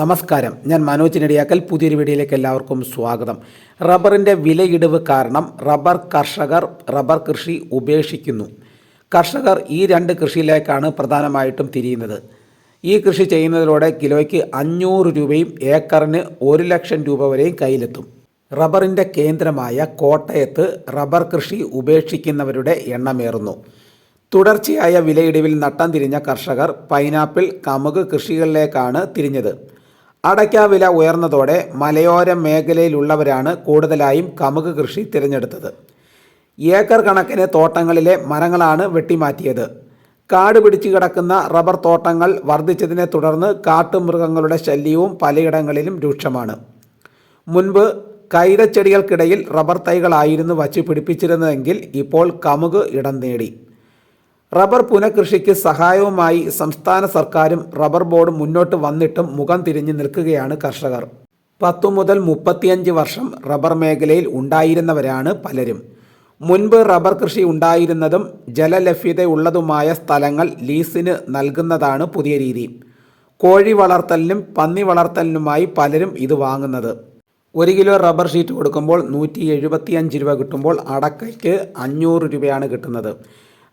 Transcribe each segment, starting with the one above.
നമസ്കാരം. ഞാൻ മനോജ് നെടിയാക്കൽ. പുതിയൊരു വീഡിയോയിലേക്ക് എല്ലാവർക്കും സ്വാഗതം. റബ്ബറിന്റെ വിലയിടിവ് കാരണം റബ്ബർ കർഷകർ റബ്ബർ കൃഷി ഉപേക്ഷിക്കുന്നു. കർഷകർ ഈ രണ്ട് കൃഷിയിലേക്കാണ് പ്രധാനമായിട്ടും തിരിയുന്നത്. ഈ കൃഷി ചെയ്യുന്നതിലൂടെ കിലോയ്ക്ക് അഞ്ഞൂറ് രൂപയും ഏക്കറിന് ഒരു ലക്ഷം രൂപ വരെയും കയ്യിലെത്തും. റബ്ബറിന്റെ കേന്ദ്രമായ കോട്ടയത്ത് റബ്ബർ കൃഷി ഉപേക്ഷിക്കുന്നവരുടെ എണ്ണമേറുന്നു. തുടർച്ചയായ വിലയിടിവിൽ നട്ടം തിരിഞ്ഞ കർഷകർ പൈനാപ്പിൾ കമുക് കൃഷികളിലേക്കാണ് തിരിഞ്ഞത്. അടയ്ക്ക വില ഉയർന്നതോടെ മലയോര മേഖലയിലുള്ളവരാണ് കൂടുതലായും കമുക് കൃഷി തിരഞ്ഞെടുത്തത്. ഏക്കർ കണക്കിന് തോട്ടങ്ങളിലെ മരങ്ങളാണ് വെട്ടിമാറ്റിയത്. കാട് പിടിച്ചു കിടക്കുന്ന റബ്ബർ തോട്ടങ്ങൾ വർദ്ധിച്ചതിനെ തുടർന്ന് കാട്ടുമൃഗങ്ങളുടെ ശല്യവും പലയിടങ്ങളിലും രൂക്ഷമാണ്. മുൻപ് കൈതച്ചെടികൾക്കിടയിൽ റബ്ബർ തൈകളായിരുന്നു വച്ച് പിടിപ്പിച്ചിരുന്നതെങ്കിൽ ഇപ്പോൾ കമുക് ഇടം നേടി. റബ്ബർ പുനഃകൃഷിക്ക് സഹായവുമായി സംസ്ഥാന സർക്കാരും റബ്ബർ ബോർഡും മുന്നോട്ട് വന്നിട്ടും മുഖം തിരിഞ്ഞു നിൽക്കുകയാണ് കർഷകർ. പത്തു മുതൽ മുപ്പത്തിയഞ്ച് വർഷം റബ്ബർ മേഖലയിൽ ഉണ്ടായിരുന്നവരാണ് പലരും. മുൻപ് റബ്ബർ കൃഷി ഉണ്ടായിരുന്നതും ജലലഭ്യതയുള്ളതുമായ സ്ഥലങ്ങൾ ലീസിന് നൽകുന്നതാണ് പുതിയ രീതി. കോഴി വളർത്തലിനും പന്നി വളർത്തലിനുമായി പലരും ഇത് വാങ്ങുന്നത്. ഒരു കിലോ റബ്ബർ ഷീറ്റ് കൊടുക്കുമ്പോൾ നൂറ്റി രൂപ കിട്ടുമ്പോൾ അടക്കയ്ക്ക് അഞ്ഞൂറ് രൂപയാണ് കിട്ടുന്നത്.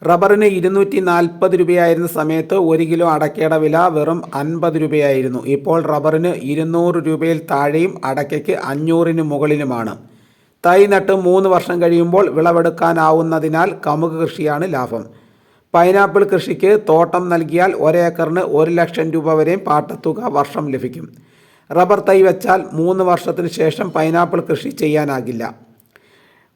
റബ്ബറിന് ഇരുന്നൂറ്റി നാൽപ്പത് രൂപയായിരുന്ന സമയത്ത് ഒരു കിലോ അടക്കയുടെ വില വെറും അൻപത് രൂപയായിരുന്നു. ഇപ്പോൾ റബ്ബറിന് ഇരുന്നൂറ് രൂപയിൽ താഴെയും അടക്കയ്ക്ക് അഞ്ഞൂറിന് മുകളിലുമാണ്. തൈ നട്ട് മൂന്ന് വർഷം കഴിയുമ്പോൾ വിളവെടുക്കാനാവുന്നതിനാൽ കമുക് കൃഷിയാണ് ലാഭം. പൈനാപ്പിൾ കൃഷിക്ക് തോട്ടം നൽകിയാൽ ഒരേക്കറിന് ഒരു ലക്ഷം രൂപ വരെയും പാട്ടത്തുക വർഷം ലഭിക്കും. റബ്ബർ തൈ വെച്ചാൽ മൂന്ന് വർഷത്തിന് ശേഷം പൈനാപ്പിൾ കൃഷി ചെയ്യാനാകില്ല.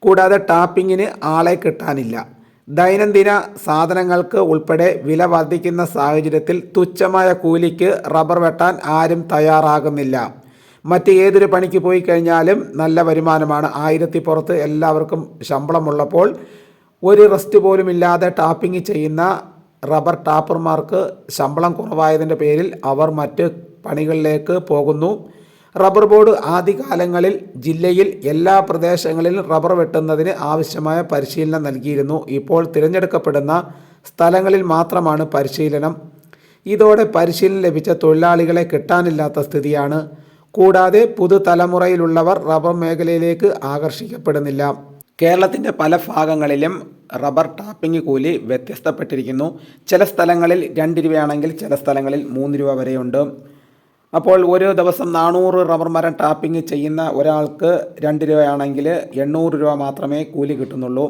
കൂടാതെ ടാപ്പിങ്ങിന് ആളെ കിട്ടാനില്ല. ദൈനംദിന സാധനങ്ങൾക്ക് ഉൾപ്പെടെ വില വർദ്ധിക്കുന്ന സാഹചര്യത്തിൽ തുച്ഛമായ കൂലിക്ക് റബ്ബർ വെട്ടാൻ ആരും തയ്യാറാകുന്നില്ല. മറ്റ് ഏതൊരു പണിക്ക് പോയി കഴിഞ്ഞാലും നല്ല വരുമാനമാണ്. ആയിരത്തി പുറത്ത് എല്ലാവർക്കും ശമ്പളമുള്ളപ്പോൾ ഒരു റെസ്റ്റ് പോലും ഇല്ലാതെ ടാപ്പിംഗ് ചെയ്യുന്ന റബ്ബർ ടാപ്പർമാർക്ക് ശമ്പളം കുറവായതിന്റെ പേരിൽ അവർ മറ്റ് പണികളിലേക്ക് പോകുന്നു. റബ്ബർ ബോർഡ് ആദ്യകാലങ്ങളിൽ ജില്ലയിൽ എല്ലാ പ്രദേശങ്ങളിലും റബ്ബർ വെട്ടുന്നതിന് ആവശ്യമായ പരിശീലനം നൽകിയിരുന്നു. ഇപ്പോൾ തിരഞ്ഞെടുക്കപ്പെടുന്ന സ്ഥലങ്ങളിൽ മാത്രമാണ് പരിശീലനം. ഇതോടെ പരിശീലനം ലഭിച്ച തൊഴിലാളികളെ കിട്ടാനില്ലാത്ത സ്ഥിതിയാണ്. കൂടാതെ പുതുതലമുറയിലുള്ളവർ റബ്ബർ മേഖലയിലേക്ക് ആകർഷിക്കപ്പെടുന്നില്ല. കേരളത്തിന്റെ പല ഭാഗങ്ങളിലും റബ്ബർ ടാപ്പിംഗ് കൂലി വ്യത്യസ്തപ്പെട്ടിരിക്കുന്നു. ചില സ്ഥലങ്ങളിൽ രണ്ട് രൂപയാണെങ്കിൽ ചില സ്ഥലങ്ങളിൽ മൂന്ന് രൂപ വരെയുണ്ട്. അപ്പോൾ ഒരു ദിവസം നാനൂറ് റബ്ബർ മരം ടാപ്പിംഗ് ചെയ്യുന്ന ഒരാൾക്ക് രണ്ട് രൂപയാണെങ്കിൽ എണ്ണൂറ് രൂപ മാത്രമേ കൂലി കിട്ടുന്നുള്ളൂ.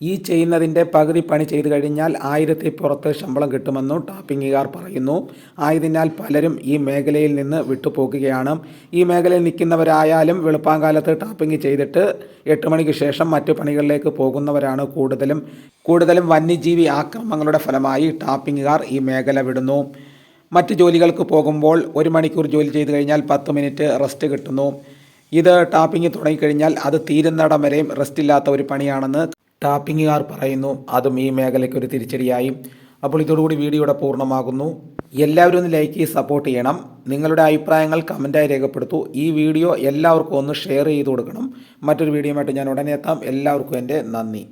ഈ ചെയ്യുന്നതിന്റെ പകുതി പണി ചെയ്തു കഴിഞ്ഞാൽ ആയിരത്തി പുറത്ത് ശമ്പളം കിട്ടുമെന്നും ടാപ്പിങ്ങുകാർ പറയുന്നു. ആയതിനാൽ പലരും ഈ മേഖലയിൽ നിന്ന് വിട്ടുപോകുകയാണ്. ഈ മേഖലയിൽ നിൽക്കുന്നവരായാലും വെളുപ്പാങ്കാലത്ത് ടാപ്പിംഗ് ചെയ്തിട്ട് എട്ട് മണിക്ക് ശേഷം മറ്റു പണികളിലേക്ക് പോകുന്നവരാണ് കൂടുതലും. കൂടുതലും വന്യജീവി ആക്രമങ്ങളുടെ ഫലമായി ടാപ്പിങ്ങുകാർ ഈ മേഖല വിടുന്നു. മറ്റ് ജോലികൾക്ക് പോകുമ്പോൾ ഒരു മണിക്കൂർ ജോലി ചെയ്ത് കഴിഞ്ഞാൽ പത്ത് മിനിറ്റ് റെസ്റ്റ് കിട്ടുന്നു. ഇത് ടാപ്പിംഗ് തുടങ്ങിക്കഴിഞ്ഞാൽ അത് തീരുന്നിടം വരെയും റെസ്റ്റ് ഇല്ലാത്ത ഒരു പണിയാണെന്ന് ടാപ്പിങ്ങുകാർ പറയുന്നു. അതും ഈ മേഖലയ്ക്ക് ഒരു തിരിച്ചടിയായി. അപ്പോൾ ഇതോടുകൂടി വീഡിയോയുടെ പൂർണമാകുന്നു. എല്ലാവരും ഒന്ന് ലൈക്ക് ചെയ്ത് സപ്പോർട്ട് ചെയ്യണം. നിങ്ങളുടെ അഭിപ്രായങ്ങൾ കമന്റായി രേഖപ്പെടുത്തൂ. ഈ വീഡിയോ എല്ലാവർക്കും ഒന്ന് ഷെയർ ചെയ്ത് കൊടുക്കണം. മറ്റൊരു വീഡിയോ ഞാൻ ഉടനെ എത്താം. എല്ലാവർക്കും എന്റെ നന്ദി.